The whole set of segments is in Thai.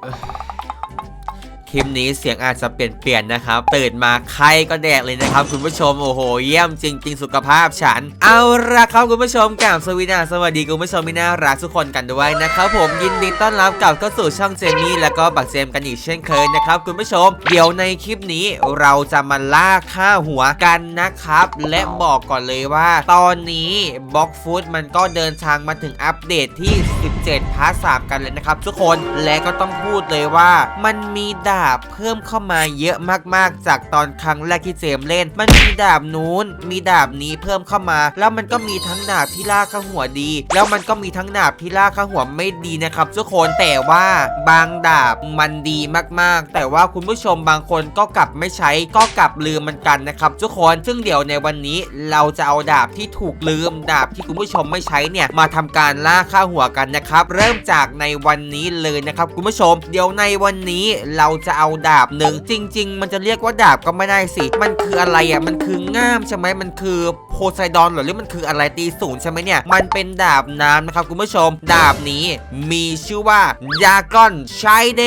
呃 คลิปนี้เสียงอาจจะเปลี่ยนเปลี่ยนๆนะครับ ตื่นมาไข้ก็แดกเลยนะครับ คุณผู้ชมโอ้โห เยี่ยมจริง ๆ สุขภาพฉัน เอาละครับคุณผู้ชมกล่าวสวีนาสวัสดีคุณผู้ชมที่น่ารักทุกคนกันด้วยนะครับผมยินดีต้อนรับกลับเข้าสู่ช่องเจมี่แล้วก็บักเจมกันอีกเช่นเคยนะครับคุณผู้ชม เดี๋ยวในคลิปนี้เราจะมาล่าค่าหัวกันนะครับ และบอกก่อนเลยว่า ตอนนี้บล็อกฟุตมันก็เดินทางมาถึงอัปเดตที่ 17พาร์ท3กันเลยนะครับทุกคนและก็ต้องพูดเลยว่ามันมีดาเพิ่มเข้ามาเยอะมากๆ จากตอนครั้งแรกที่เจมเล่น มันมีดาบนู้น มีดาบนี้เพิ่มเข้ามา แล้วมันก็มีทั้งดาบที่ล่าข้าหัวดี แล้วมันก็มีทั้งดาบที่ล่าข้าหัวไม่ดีนะครับทุกคนแต่ว่าบางดาบมันดีมากๆ แต่ว่าคุณผู้ชมบางคนก็กลับไม่ใช้ก็กลับลืมมันกันนะครับทุกคนซึ่งเดี๋ยวในวันนี้เราจะเอาดาบที่ถูกลืมดาบที่คุณผู้ชมไม่ใช้เนี่ยมาทำการล่าค่าหัวกันนะครับ เริ่มจากในวันนี้เลยนะครับคุณผู้ชม เดี๋ยวในวันนี้เราจะะเอาดาบหนึ่งจริง ๆ มันจะเรียกว่าดาบก็ไม่ได้สิ มันคืออะไรอะมันคือง่ามใช่ไหมมันคือโพไซดอนเหรอหรือมันคืออะไรตีศูนย์ใช่ไหมเนี่ยมันเป็นดาบน้ำนะครับคุณผู้ชม ดาบนี้มีชื่อว่ายากอนชายเด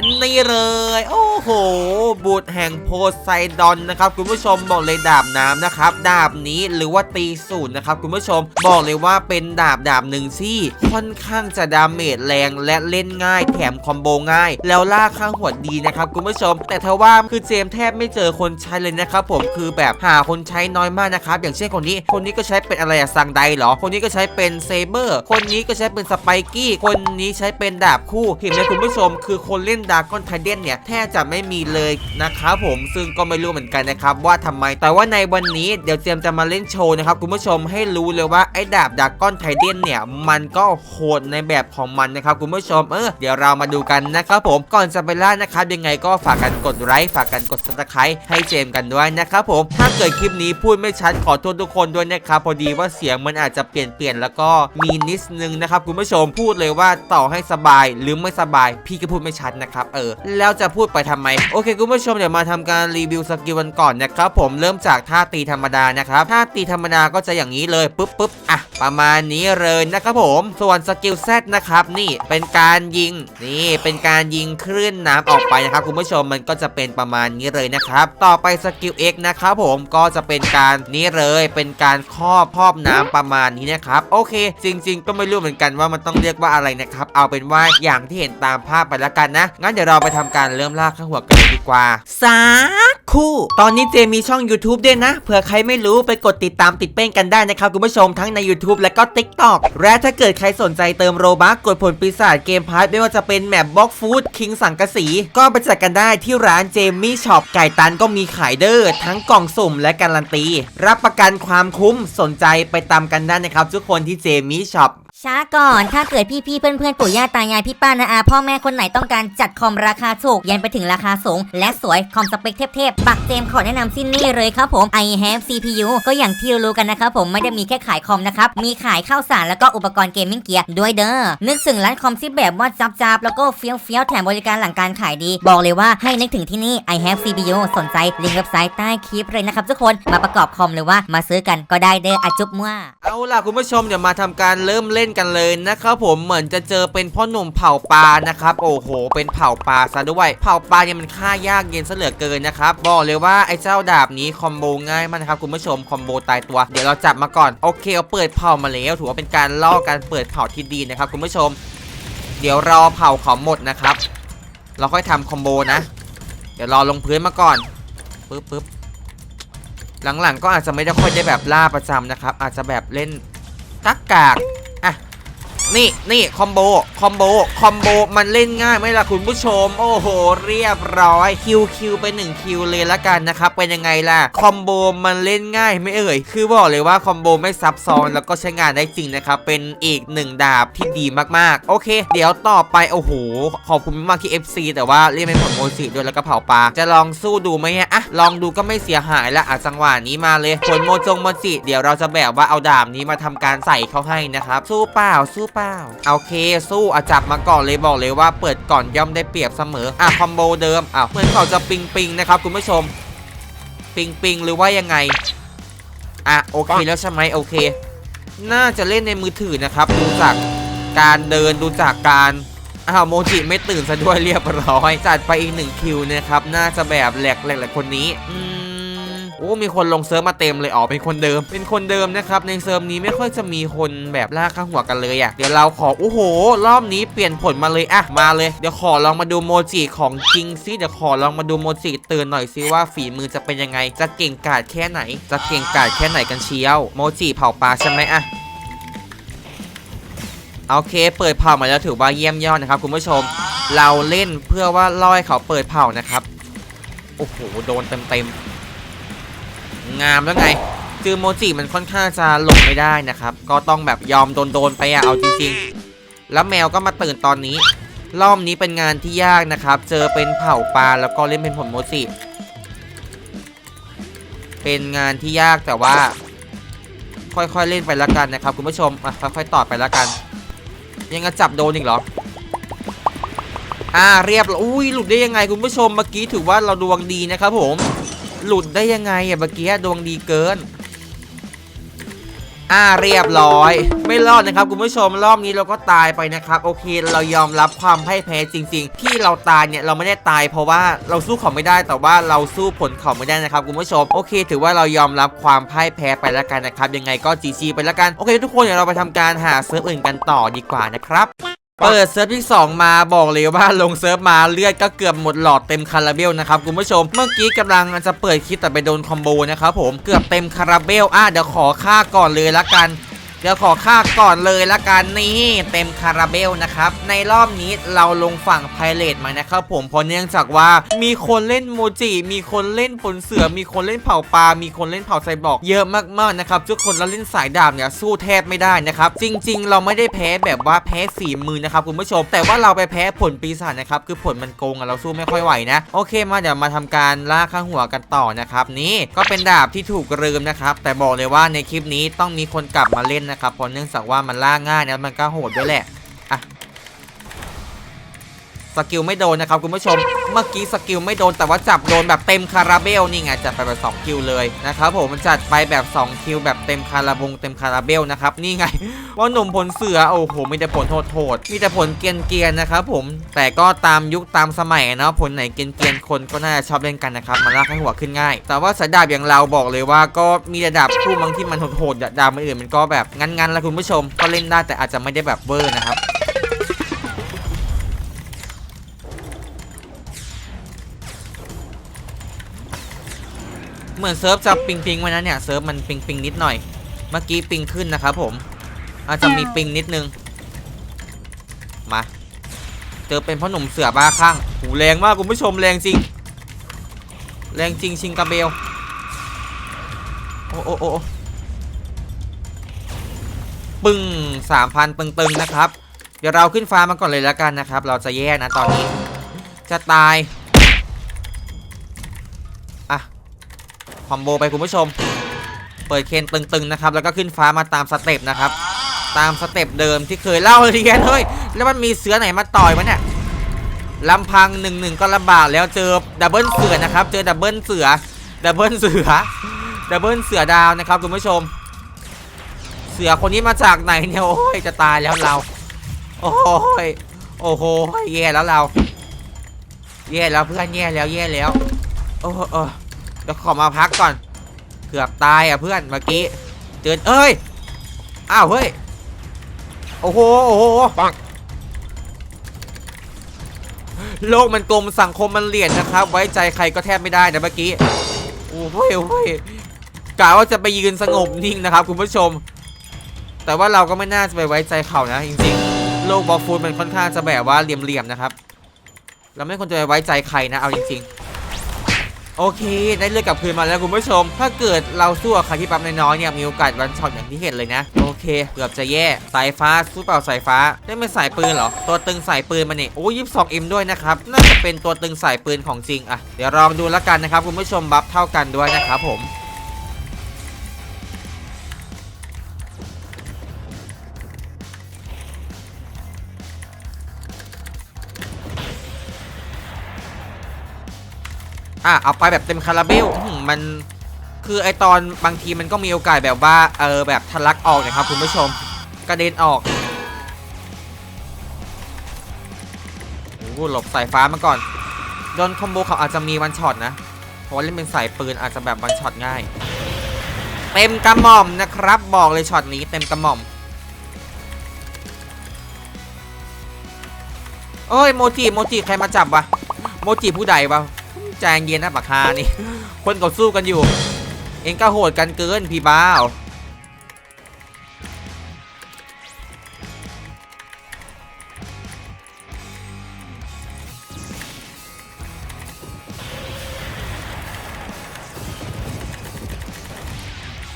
นนี่เลย โอ้โห บุตรแห่งโพไซดอนนะครับคุณผู้ชมบอกเลยดาบน้ำนะครับ ดาบนี้หรือว่าตีศูนย์นะครับคุณผู้ชมบอกเลยว่าเป็นดาบดาบหนึ่งที่ค่อนข้างจะดาเมจแรงและเล่นง่าย แถมคอมโบง่าย แล้วล่าข้างหัวดีนะะครับคุณผู้ชม แต่ทว่าคือเจมแทบไม่เจอคนใช้เลยนะครับผมคือแบบหาคนใช้น้อยมากนะครับอย่างเช่นคนนี้ คนนี้ก็ใช้เป็นอะไรอะซังไดเหรอ คนนี้ก็ใช้เป็นเซเบอร์ คนนี้ก็ใช้เป็นสไปกี้คนนี้ใช้เป็นดาบคู่เห็นไหมคุณผู้ชม คือคนเล่นดากอนไทเดนเนี่ยแทบจะไม่มีเลยนะครับผมซึ่งก็ไม่รู้เหมือนกันนะครับว่าทำไม แต่ว่าในวันนี้เดี๋ยวเจมจะมาเล่นโชว์นะครับคุณผู้ชมให้รู้เลยว่าไอ้ดาบดากอนไทเดนเนี่ยมันก็โหดในแบบของมันนะครับคุณผู้ชมเออเดี๋ยวเรามาดูกันนะครับผมก่อนจะไปล่านะครับยังไงก็ฝากกันกดไลค์ฝากกันกดซับสไครต์ให้เจมกันด้วยนะครับผมถ้าเกิดคลิปนี้พูดไม่ชัดขอโทษทุกคนด้วยนะครับพอดีว่าเสียงมันอาจจะเปลี่ยนเปลี่ยนแล้วก็มีนิดนึงนะครับคุณผู้ชมพูดเลยว่าต่อให้สบายหรือไม่สบาย พี่ก็พูดไม่ชัดนะครับเออแล้วจะพูดไปทำไม โอเคคุณผู้ชมเดี๋ยวมาทำการรีวิวสกิลกันก่อนนะครับผมเริ่มจากท่าตีธรรมดานะครับท่าตีธรรมดาก็จะอย่างนี้เลยปุ๊บปุ๊บอะประมาณนี้เลยนะครับผม ส่วนสกิลแซนะครับนี่เป็นการยิงนี่เป็นการยิงคลื่นน้ำออกไปนะครับคุณผู้ชมมันก็จะเป็นประมาณนี้เลยนะครับ ต่อไปสกิล X นะครับผมก็จะเป็นการนี้เลยเป็นการครอบครอบน้ำประมาณนี้นะครับ โอเค จริง ๆ ก็ไม่รู้เหมือนกันว่ามันต้องเรียกว่าอะไรนะครับ เอาเป็นว่าอย่างที่เห็นตามภาพไปแล้วกันนะ งั้นเดี๋ยวเราไปทำการเริ่มลากข้างหัวกันดีกว่าสาคู่ ตอนนี้เจมีช่อง YouTube ด้วยนะ เผื่อใครไม่รู้ไปกดติดตามติดเป้งกันได้นะครับคุณผู้ชมทั้งใน YouTube และก็ TikTok และถ้าเกิดใครสนใจเติมโรบักกดผลปีศาจเกมพาร์ทไม่ว่าจะเป็นแมปบ็อกฟู้ดคิงสังกะสีก็ไปจัดกันได้ที่ร้านเจมี่ช็อปไก่ตันก็มีขายเดอ้อทั้งกล่องสุ่มและการันตี รับประกันความคุ้มสนใจไปตามกันได้นะครับ ทุกคนที่เจมี่ช็อป ช้าก่อน ถ้าเกิดพี่ๆ เพื่อนๆ ปู่ย่าตายายพี่ป้านาอาพ่อแม่คนไหนต้องการจัดคอมราคาถูก ยันไปถึงราคาสูง และสวยคอมสเปคเทพๆ บักเจมขอแนะนำสิ้นนี่เลยครับผม i have CPU ก็อย่างที่รู้กันนะครับผมไม่ได้มีแค่ขายคอมนะครับ มีขายข้าวสารแล้วก็อุปกรณ์เกมมิ่งเกียร์ด้วยเด้อ นึกถึงร้านคอมที่แบบว่าจับๆแล้วก็เฟี้ยวเฟี้ยวๆแถมบริการหลังการขายดี บอกเลยว่าให้นึกถึงที่นี่ i have CPU สนใจลิงก์เว็บไซต์ใต้คลิปเลยนะครับทุกคนมาประกอบคอมหรือว่ามาซื้อกันก็ได้เด้ออจุ๊บมั่ว เอาล่ะคุณผู้ชมเดี๋ยวมาทำการเริ่มเล่นกันเลยนะครับผมเหมือนจะเจอเป็นพ่อหนุ่มเผ่าปลานะครับโอ้โห เป็นเผ่าปลาซะด้วยเผ่าปลาเนี่ยมันฆ่ายากเย็นซะเหลือเกินนะครับบอกเลยว่าไอ้เจ้าดาบนี้คอมโบง่ายมากนะครับคุณผู้ชมคอมโบตายตัวเดี๋ยวเราจับมาก่อนโอเคเอาเปิดเผ่ามาแล้วถือว่าเป็นการล่อการเปิดเผ่าที่ดีนะครับคุณผู้ชม เดี๋ยวรอเผ่าเขาหมดนะครับ เราค่อยทำคอมโบนะ เดี๋ยวรอลงพื้นมาก่อนปึ๊บปึ๊บ หลังๆก็อาจจะไม่ได้ค่อยได้แบบล่าประจำนะครับ อาจจะแบบเล่นกักกาก นี่นี่คอมโบคอมโบคอมโบมันเล่นง่ายไหมล่ะคุณผู้ชม โอ้โห เรียบร้อยคิวคิวไป1คิวเลยละกันนะครับเป็นยังไงล่ะคอมโบมันเล่นง่ายไม่เอ่ยคือบอกเลยว่าคอมโบไม่ซับซ้อนแล้วก็ใช้งานได้จริงนะครับเป็นอีกหนึ่งดาบที่ดีมากๆ โอเค เดี๋ยวต่อไปโอ้โหขอบคุณมากที่ FC แต่ว่าเรียกเป็นผลโมจิด้วยแล้วก็เผาปลาจะลองสู้ดูไหมฮะอะลองดูก็ไม่เสียหายละอะจังหวะนี้มาเลยผลโมจงโมจิเดี๋ยวเราจะแบบว่าเอาดาบนี้มาทำการใส่เข้าให้นะครับสู้เปล่าสู้เปล่าโอเคสู้อะจับมาก่อนเลยบอกเลยว่าเปิดก่อนย่อมได้เปรียบเสมออะคอมโบเดิมอะเหมือนเขาจะปิงปิงนะครับคุณผู้ชม ปิงปิงหรือว่ายังไงอะโอเคแล้วใช่ไหมโอเค น่าจะเล่นในมือถือนะครับ ดูจากการเดินดูจากการอ้าวโมจิไม่ตื่นซะด้วยเรียบร้อย จัดไปอีกหนึ่งคิวนะครับ น่าจะแบบแหลกแหลกแหลกคนนี้ อืม โอ้มีคนลงเซิร์ฟมาเต็มเลยอ๋อเป็นคนเดิม เป็นคนเดิมนะครับในเซิร์ฟนี้ไม่ค่อยจะมีคนแบบล่าข้างหัวกันเลยอะ่ะเดี๋ยวเราขอโอ้โห รอบนี้เปลี่ยนผลมาเลยอะมาเลยเดี๋ยวขอลองมาดูโมจิของจริงซิเดี๋ยวขอลองมาดูโมจิตื่นหน่อยซิว่าฝีมือจะเป็นยังไง จะเก่งกาจแค่ไหน จะเก่งกาจแค่ไหนกันเชียว โมจิเผาปลาใช่ไหมอะโอเค เปิดเผามาแล้วถือว่าเยี่ยมยอดนะครับคุณผู้ชม เราเล่นเพื่อว่าล่อให้เขาเปิดเผานะครับ โอ้โห โดนเต็มๆ งามแล้วไง คือโมจิมันค่อนข้างจะหลบไม่ได้นะครับ ก็ต้องแบบยอมโดนๆไปอะเอาจริงๆ แล้วแมวก็มาตื่นตอนนี้ รอบนี้เป็นงานที่ยากนะครับ เจอเป็นเผาปลาแล้วก็เล่นเป็นผลโมจิ เป็นงานที่ยากแต่ว่า ค่อยๆเล่นไปแล้วกันนะครับ คุณผู้ชมอะค่อยๆต่อไปแล้วกัน ยังจะจับโดนอีกเหรออ่าเรียบร้ออุ้ยหลุดได้ยังไงคุณผู้ชมเมื่อกี้ถือว่าเราดวงดีนะครับผม หลุดได้ยังไงอะเมื่อกี้ดวงดีเกิน อ่าเรียบร้อย ไม่รอดนะครับคุณผู้ชมรอบนี้เราก็ตายไปนะครับโอเคเรายอมรับความพ่ายแพ้จริง ๆ ที่เราตายเนี่ยเราไม่ได้ตายเพราะว่าเราสู้เขาไม่ได้แต่ว่าเราสู้ผลเขาไม่ได้นะครับคุณผู้ชมโอเค ถือว่าเรายอมรับความพ่ายแพ้ไปแล้วกันนะครับยังไงก็จีจีไปแล้วกันโอเค ทุกคนเดี๋ยวเราไปทำการหาเซิร์ฟอื่นกันต่อดีกว่านะครับ เปิดเซิร์ฟที่ 2 มาบอกเลยว่าลงเซิร์ฟมาเลือดก็เกือบหมดหลอดเต็มคาราเบลนะครับคุณผู้ชมเมื่อกี้กำลังจะเปิดคลิปแต่ไปโดนคอมโบนะครับผมเกือบเต็มคาราเบลอะเดี๋ยวขอค่าก่อนเลยละกัน เดี๋ยวขอค่าก่อนเลยละกันนี่เต็มคาราเบลนะครับในรอบนี้เราลงฝั่งไพเรตมานะครับผมเพราะเนื่องจากว่ามีคนเล่นโมจิมีคนเล่นผลเสือมีคนเล่นเผาปลา มีคนเล่นเผาไซบอร์กเยอะมากๆนะครับทุกคนแล้วเล่นสายดาบเนี่ยสู้แทบไม่ได้นะครับจริง ๆ เราไม่ได้แพ้แบบว่าแพ้ฝีมือนะครับคุณผู้ชม แต่ว่าเราไปแพ้ผลปีศาจนะครับคือผลมันโกงอะเราสู้ไม่ค่อยไหวนะโอเคมาเดี๋ยวมาทำการล่าข้างหัวกันต่อนะครับนี่ก็เป็นดาบที่ถูกลืมนะครับแต่บอกเลยว่าในคลิปนี้ต้องมีคนกลับมาเล่นนะครับเพราะเนื่องจากว่ามันล่าง่ายนะมันก็โหดด้วยแหละอะ สกิลไม่โดนนะครับคุณผู้ชม เมื่อกี้สกิลไม่โดนแต่ว่าจับโดนแบบเต็มคาราเบลนี่ไงจัดไปแบบ2คิวเลยนะครับผมมันจัดไปแบบ2คิวแบบเต็มคาราบงเต็มคาราเบลนะครับนี่ไงว่าหนุ่มผลเสือโอ้โหมีแต่ผลโหดๆมีแต่ผลเกียนๆนนะครับผมแต่ก็ตามยุคตามสมัยนะผลไหนเกรียนคนก็น่าจะชอบเล่นกันนะครับมันลากให้หัวขึ้นง่าย แต่ว่าสายดาบอย่างเราบอกเลยว่าก็มีแต่ดาบคู่บางที่มันโหดๆดาบอื่นมันก็แบบงั้นๆแล้วคุณผู้ชมก็เล่นได้แต่อาจจะไม่ได้แบบเวอร์นะครับ เหมือนเซิร์ฟจะปิงปิงไว้นะเนี่ยเซิร์ฟมันปิงปิงนิดหน่อย เมื่อกี้ปิงขึ้นนะครับผม อาจจะมีปิงนิดนึง มา เจอเป็นพ่อหนุ่มเสือบ้าคลั่งหูแรงมากคุณผู้ชมแรงจริง แรงจริงชิงกาเบล โอ้โอ้โอ้โอปึ้งสามพันตึงๆนะครับ เดี๋ยวเราขึ้นฟ้ามาก่อนเลยแล้วกันนะครับ เราจะแย่นะตอนนี้ จะตาย อะ คอมโบไปคุณผู้ชม เปิดเคนตึงๆนะครับ แล้วก็ขึ้นฟ้ามาตามสเต็ปนะครับ ตามสเต็ปเดิมที่เคยเล่าเรียนเฮ้ยแล้วมันมีเสือไหนมาต่อยมันเนี่ยลำพังหนึ่งหนึ่งก็ลำบากแล้วเจอดับเบิลเสือนะครับ เจอดับเบิลเสือ ดับเบิลเสือ ดับเบิลเสือดาวนะครับคุณผู้ชม เสือคนนี้มาจากไหนเนี่ยโอ้ยจะตายแล้วเรา โอ้ย โอ้โหแย่แล้วเรา แย่แล้วเพื่อนแย่แล้วแย่แล้ว โอ้เออเดี๋ยวขอมาพักก่อน เกือบตายอะเพื่อนเมื่อกี้เจอเอ้ย อ้าวเฮ้ย โอ้โห โอ้โหปังโลกมันกลมสังคมมันเหลี่ยนนะครับ ไว้ใจใครก็แทบไม่ได้นะเมื่อกี้ โอ้โหโอ้โหกะว่าจะไปยืนสงบนิ่งนะครับ คุณผู้ชม แต่ว่าเราก็ไม่น่าจะไปไว้ใจเขานะ จริงๆ โลกบอลฟูดมันค่อนข้างจะแบบว่าเหลี่ยมๆนะครับ เราไม่ควรจะไปไว้ใจใครนะ เอาจริง ๆ โอเค ได้เลือกกลับคืนมาแล้วคุณผู้ชม ถ้าเกิดเราสู้กับใครที่ปั๊มน้อยๆเนี่ยมีโอกาสวันช็อตอย่างที่เห็นเลยนะ โอเค เกือบจะแย่สายฟ้าสู้เปล่าสายฟ้า ได้เป็นสายปืนเหรอ ตัวตึงสายปืนมาเนี่ยโอ้ยี่สิบสองเอ็มด้วยนะครับ น่าจะเป็นตัวตึงสายปืนของจริงอะเดี๋ยวลองดูแล้วกันนะครับคุณผู้ชมบัฟเท่ากันด้วยนะครับผม อะเอาไปแบบเต็มคาราเบลมันคือไอตอนบางทีมันก็มีโอกาสแบบว่าเออแบบทะลักออกนะครับคุณผู้ชมกระเด็นออกโอ้หหลบสายฟ้ามาก่อนโดนคอมโบเขาอาจจะมีวันช็อตนะเพราะเล่นเป็นสายปืนอาจจะแบบวันช็อตง่าย เต็มกระหม่อมนะครับบอกเลยช็อตนี้เต็มกระหม่อมเอ้ยโมจิโมจิใครมาจับวะโมจิผู้ใดวะ ใจเย็นนะปากคานี่ คนเขาสู้กันอยู่ เองก็โหดกันเกินพี่บ้าว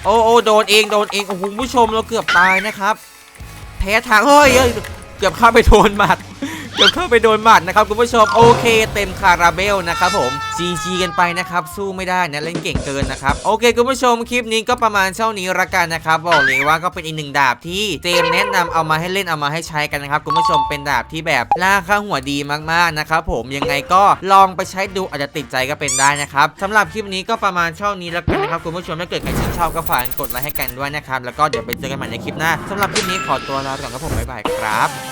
โอ้โอ้โดนเองโดนเองโอ้โหผู้ชมเราเกือบตายนะครับ แพ้ทางเฮ้ยเกือบเข้าไปโดนหมัด กือบเข้าไปโดนหมัดนะครับคุณผู้ชมโอเค เต็มคาราเบลนะครับผม GG กันไปนะครับสู้ไม่ได้นะเล่นเก่งเกินนะครับโอเคคุณผู้ชมคลิปนี้ก็ประมาณเท่านี้ละกันนะครับบอกเลยว่าก็เป็นอีกหนึ่งดาบที่เจมแนะนำเอามาให้เล่นเอามาให้ใช้กันนะครับคุณผู้ชมเป็นดาบที่แบบล่าค่าหัวดีมากๆนะครับผมยังไงก็ลองไปใช้ดูอาจจะติดใจก็เป็นได้นะครับสำหรับคลิปนี้ก็ประมาณเท่านี้ล้วกันนะครับคุณผู้ชมถ้าเกิดใครชื่นชอบก็ฝากกดไลค์ให้กันด้วยนะครับแล้วก็เดี๋ยวไปเจอกันใหม่ในคลิปหน้าสำหรับคลิปนี้ขอตัวลาไปก่อนครับผมบ๊ายบายครับ